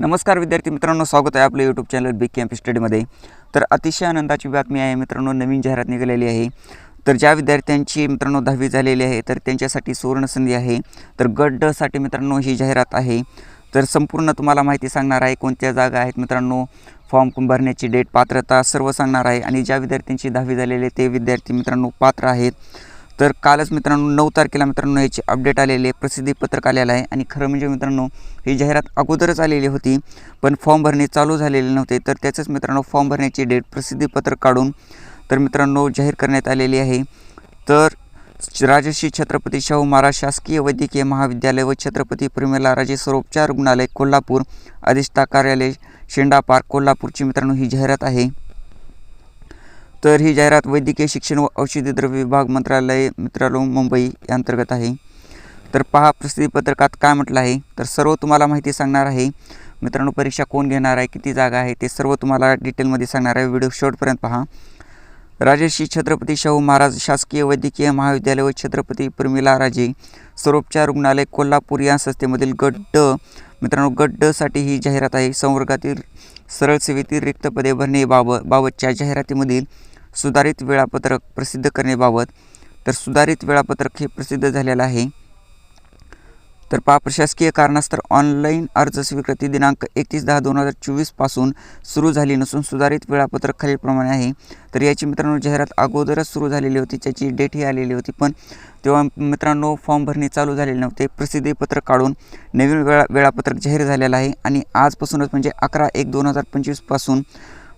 नमस्कार विद्यार्थी मित्रांनो स्वागत आहे आपलं यूट्यूब चॅनल बिग कॅम्प स्टडीमध्ये तर अतिशय आनंदाची बातमी आहे मित्रांनो नवीन जाहिरात निघालेली आहे. तर ज्या विद्यार्थ्यांची मित्रांनो दहावी झालेली आहे तर त्यांच्यासाठी सुवर्णसंधी आहे. तर गट मित्रांनो ही जाहिरात आहे. तर संपूर्ण तुम्हाला माहिती सांगणार आहे कोणत्या जागा आहेत मित्रांनो. फॉर्म भरण्याची डेट पात्रता सर्व सांगणार आहे. आणि ज्या विद्यार्थ्यांची दहावी झालेली आहे ते विद्यार्थी मित्रांनो पात्र आहेत. तर कालच मित्रांनो नऊ तारखेला मित्रांनो याची अपडेट आलेली आहे प्रसिद्धी पत्रक आलेलं आहे. आणि खरं म्हणजे मित्रांनो ही जाहिरात अगोदरच आलेली होती पण फॉर्म भरणे चालू झालेले नव्हते. तर त्याचंच मित्रांनो फॉर्म भरण्याची डेट प्रसिद्धी पत्रक काढून तर मित्रांनो जाहीर करण्यात आलेली आहे. तर राजश्री छत्रपती शाहू महाराज शासकीय वैद्यकीय महाविद्यालय व छत्रपती प्रेमेला राजे सर्वोपचार रुग्णालय कोल्हापूर अधिष्ठा कार्यालय शेंडा पार्क कोल्हापूरची मित्रांनो ही जाहिरात आहे. तर ही जाहिरात वैद्यकीय शिक्षण व औषधी द्रव्य विभाग मंत्रालय मित्रालय मुंबई या अंतर्गत आहे. तर पहा प्रसिद्धीपत्रकात काय म्हटलं आहे? तर सर्व तुम्हाला माहिती सांगणार आहे. मित्रांनो परीक्षा कोण घेणार आहे? किती जागा आहे? ते सर्व तुम्हाला डिटेलमध्ये सांगणार आहे. व्हिडिओ शेवटपर्यंत पहा. राजश्री छत्रपती शाहू महाराज शासकीय वैद्यकीय महाविद्यालय व छत्रपती प्रमिला राजे सर्वोपचार रुग्णालय कोल्हापूर या संस्थेमधील गट ड मित्रांनो गट ही जाहिरात आहे. संवर्गातील सरळ सेवेतील रिक्त पदे भरणेबाबत बाबतच्या जाहिरातीमधील सुधारित वेळापत्रक प्रसिद्ध करण्याबाबत तर सुधारित वेळापत्रक हे प्रसिद्ध झालेलं आहे. तर पहा प्रशासकीय कारणास्तर ऑनलाईन अर्ज स्वीकृती दिनांक एकतीस दहा दोन हजार चोवीसपासून सुरू झाली नसून सुधारित वेळापत्रक खालीलप्रमाणे आहे. तर याची मित्रांनो जाहिरात अगोदरच सुरू झालेली होती त्याची डेटही आलेली होती पण तेव्हा मित्रांनो फॉर्म भरणे चालू झालेले नव्हते. प्रसिद्धीपत्रक काढून नवीन वेळा वेळापत्रक जाहीर झालेलं आहे आणि आजपासूनच म्हणजे अकरा एक दोन हजार पंचवीसपासून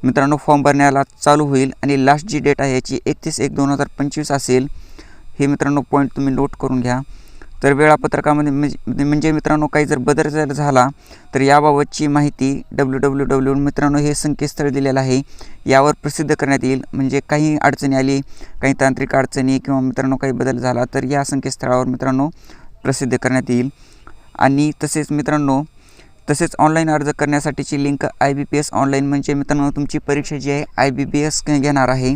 मित्रांनो फॉर्म भरण्याला चालू होईल आणि लास्ट जी डेट आहे याची एकतीस एक दोन हजार पंचवीस असेल हे मित्रांनो पॉईंट तुम्ही नोट करून घ्या. तर वेळापत्रकामध्ये म्हणजे म्हणजे मित्रांनो काही जर बदल जर झाला तर याबाबतची माहिती डब्ल्यू डब्ल्यू डब्ल्यू मित्रांनो हे संकेतस्थळ दिलेलं आहे. यावर प्रसिद्ध करण्यात येईल. म्हणजे काही अडचणी आली काही तांत्रिक अडचणी किंवा मित्रांनो काही बदल झाला तर या संकेतस्थळावर मित्रांनो प्रसिद्ध करण्यात येईल. आणि तसेच मित्रांनो तसेच ऑनलाईन अर्ज करण्यासाठीची link I B P S online म्हणजे मित्रांनो तुमची परीक्षा जी आहे आय बी पी एस घेणार आहे.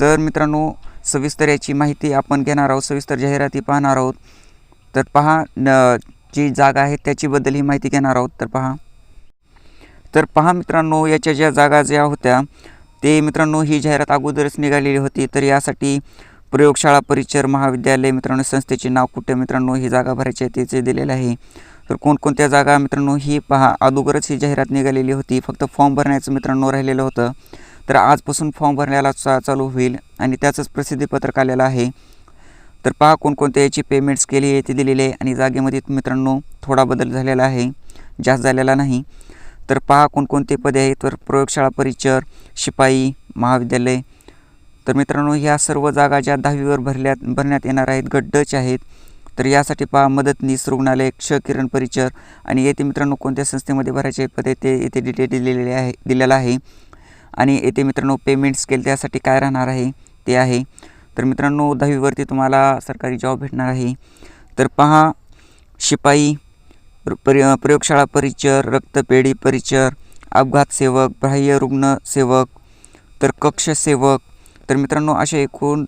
तर मित्रांनो सविस्तर याची माहिती आपण घेणार आहोत सविस्तर जाहिराती पाहणार आहोत. तर पहा न जी जागा आहे त्याचीबद्दल ही माहिती घेणार आहोत. तर पहा. तर पहा मित्रांनो याच्या ज्या जागा ज्या होत्या ते मित्रांनो ही जाहिरात अगोदरच निघालेली होती. तर यासाठी प्रयोगशाळा परिचर महाविद्यालय मित्रांनो संस्थेचे नाव कुठे मित्रांनो ही जागा भरायची आहे त्याचे दिलेलं आहे. तर कोणकोणत्या जागा मित्रांनो ही पहा अगोदरच ही जाहिरात निघालेली होती. फक्त फॉर्म भरण्याचं मित्रांनो राहिलेलं होतं. तर आजपासून फॉर्म भरण्याला चा चालू होईल आणि त्याचंच प्रसिद्धीपत्रक आलेलं आहे. तर पहा कोणकोणत्या याची पेमेंट्स केली आहे ती दिलेली आहे. आणि जागेमध्ये मित्रांनो थोडा बदल झालेला आहे. जास्त झालेला नाही. तर पहा कोणकोणते पदे आहेत. तर प्रयोगशाळा परिचर शिपाई महाविद्यालय. तर मित्रांनो ह्या सर्व जागा ज्या दहावीवर भरल्यात भरण्यात येणार आहेत गड्डच आहेत. तर यासाठी पहा मदतनीस रुग्णालय क्ष किरण परिचर. आणि येथे मित्रांनो कोणत्या संस्थेमध्ये भरायचे पदे ते येथे डिटेल दिलेले आहे दिलेलं आहे. आणि येथे मित्रांनो पेमेंट्स केले त्यासाठी काय राहणार आहे ते आहे. तर मित्रांनो दहावीवरती तुम्हाला सरकारी जॉब भेटणार आहे. तर पहा शिपाई परि प्रयोगशाळा परिचर रक्तपेढी परिचर अपघात सेवक बाह्य रुग्ण सेवक तर कक्ष सेवक. तर मित्रांनो असे एकूण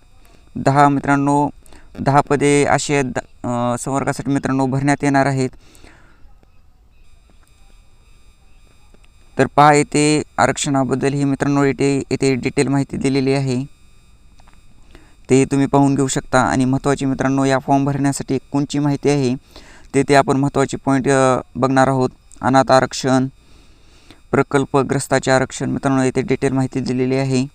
दहा मित्रांनो दहा पदे असे द संवर्गासाठी मित्रांनो भरण्यात येणार आहेत. तर पहा येथे आरक्षणाबद्दल ही मित्रांनो येथे येथे डिटेल माहिती दिलेली आहे. ते तुम्ही पाहून घेऊ शकता. आणि महत्त्वाची मित्रांनो या फॉर्म भरण्यासाठी कोणची माहिती आहे? ते ते आपण महत्त्वाचे पॉईंट बघणार आहोत. अनाथ आरक्षण प्रकल्पग्रस्ताचे आरक्षण. मित्रांनो येथे डिटेल माहिती दिलेली आहे.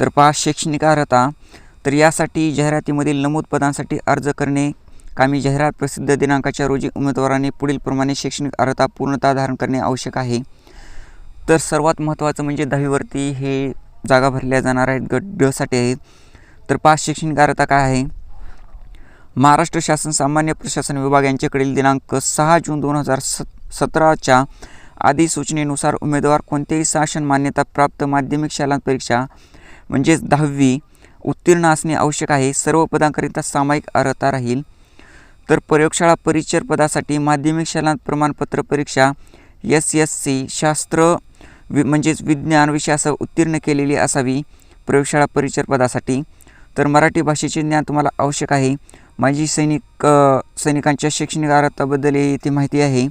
तर पाच शैक्षणिक अर्हता. तर यासाठी जाहिरातीमधील नमूद पदांसाठी अर्ज करणे. कामी जाहिरात प्रसिद्ध दिनांकाच्या रोजी उमेदवारांनी पुढीलप्रमाणे शैक्षणिक अर्हता पूर्णतः धारण करणे आवश्यक आहे. तर सर्वात महत्त्वाचं म्हणजे दहावीवरती हे जागा भरल्या जाणार आहेत. गट डसाठी आहेत. तर पाच शैक्षणिक अर्हता काय आहे? महाराष्ट्र शासन सामान्य प्रशासन विभाग यांच्याकडील दिनांक सहा जून दोन हजार स सतराच्या अधिसूचनेनुसार उमेदवार कोणत्याही शासन मान्यता प्राप्त माध्यमिक शाळा परीक्षा म्हणजेच दहावी उत्तीर्ण असणे आवश्यक आहे. सर्व पदांकरिता सामायिक अर्हता राहील. तर प्रयोगशाळा परिचर पदासाठी माध्यमिक शाळा प्रमाणपत्र परीक्षा एस एस सी शास्त्र वि म्हणजेच विज्ञान विषयासह उत्तीर्ण केलेली असावी प्रयोगशाळा परिचर पदासाठी. तर मराठी भाषेचे ज्ञान तुम्हाला आवश्यक आहे. माझी सैनिक सैनिकांच्या शैक्षणिक अर्हताबद्दल इथे माहिती आहे.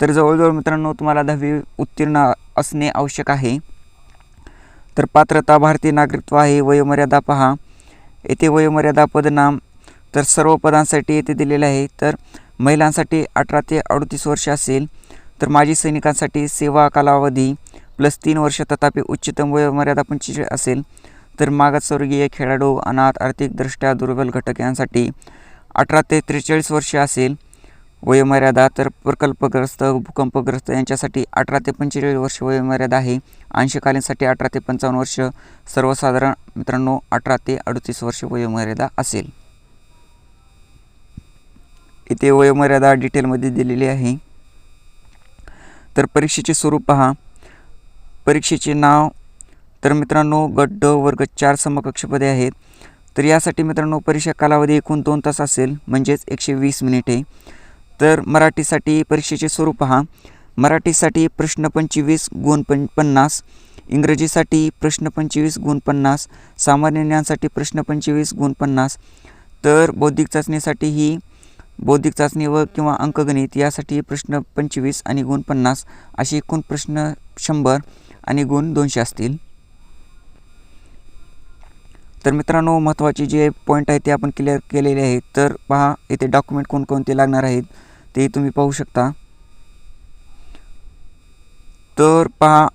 तर जवळजवळ मित्रांनो तुम्हाला दहावी उत्तीर्ण असणे आवश्यक आहे. तर पात्रता भारतीय नागरिकत्व आहे वयोमर्यादा पहा. येथे वयोमर्यादा पदनाम तर सर्व पदांसाठी येथे दिलेले आहे. तर महिलांसाठी अठरा ते अडतीस वर्ष असेल. तर माजी सैनिकांसाठी सेवा कालावधी प्लस तीन वर्ष तथापि उच्चतम वयोमर्यादा पंचवीस असेल तर मागासवर्गीय खेळाडू अनाथ आर्थिकदृष्ट्या दुर्बल घटक यांसाठी अठरा ते त्रेचाळीस वर्ष असेल. वयोमर्यादा तर प्रकल्पग्रस्त भूकंपग्रस्त यांच्यासाठी अठरा ते पंचेचाळीस वर्ष वयोमर्यादा आहे. अंशकालीनसाठी अठरा ते पंचावन्न वर्ष सर्वसाधारण मित्रांनो अठरा ते अडतीस वर्ष वयोमर्यादा असेल. इथे वयोमर्यादा डिटेलमध्ये दिलेली आहे. तर परीक्षेचे स्वरूप पहा. परीक्षेचे नाव. तर मित्रांनो गट ड वर्ग चार समकक्षपदे आहेत. तर यासाठी मित्रांनो परीक्षा कालावधी एकूण दोन तास असेल म्हणजेच एकशे वीस मिनिटे. तर मराठीसाठी परीक्षेचे स्वरूप पहा. मराठीसाठी प्रश्न पंचवीस गुण पं पन्नास. इंग्रजीसाठी प्रश्न पंचवीस गुण पन्नास. सामान्य ज्ञानसाठी प्रश्न पंचवीस गुण पन्नास. तर बौद्धिक चाचणीसाठी ही बौद्धिक चाचणी व किंवा अंकगणित यासाठी प्रश्न पंचवीस आणि गुण पन्नास असे एकूण प्रश्न शंभर आणि गुण दोनशे असतील. तर मित्रांनो महत्त्वाचे जे पॉईंट आहेत ते आपण क्लिअर केलेले आहेत. तर पहा येथे डॉक्युमेंट कोणकोणते लागणार आहेत ते तुम्ही पाहू शकता. तर पहा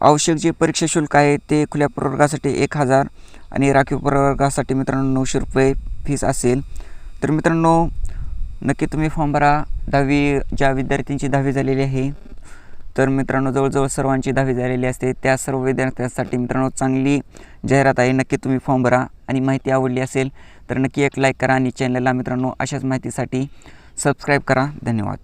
आवश्यक जे परीक्षा शुल्क आहे ते खुल्या प्रवर्गासाठी एक हजार आणि राखीव प्रवर्गासाठी मित्रांनो नऊशे रुपये फीस असेल. तर मित्रांनो नक्की तुम्ही फॉर्म भरा. दहावी ज्या विद्यार्थ्यांची दहावी झालेली आहे तर मित्रांनो जवळजवळ सर्वांची दहावी झालेली असते. त्या सर्व विद्यार्थ्यांसाठी मित्रांनो चांगली जाहिरात आहे. नक्की तुम्ही फॉर्म भरा. आणि माहिती आवडली असेल तर नक्की एक लाईक करा. आणि चॅनलला मित्रांनो अशाच माहितीसाठी सबस्क्राईब करा. धन्यवाद.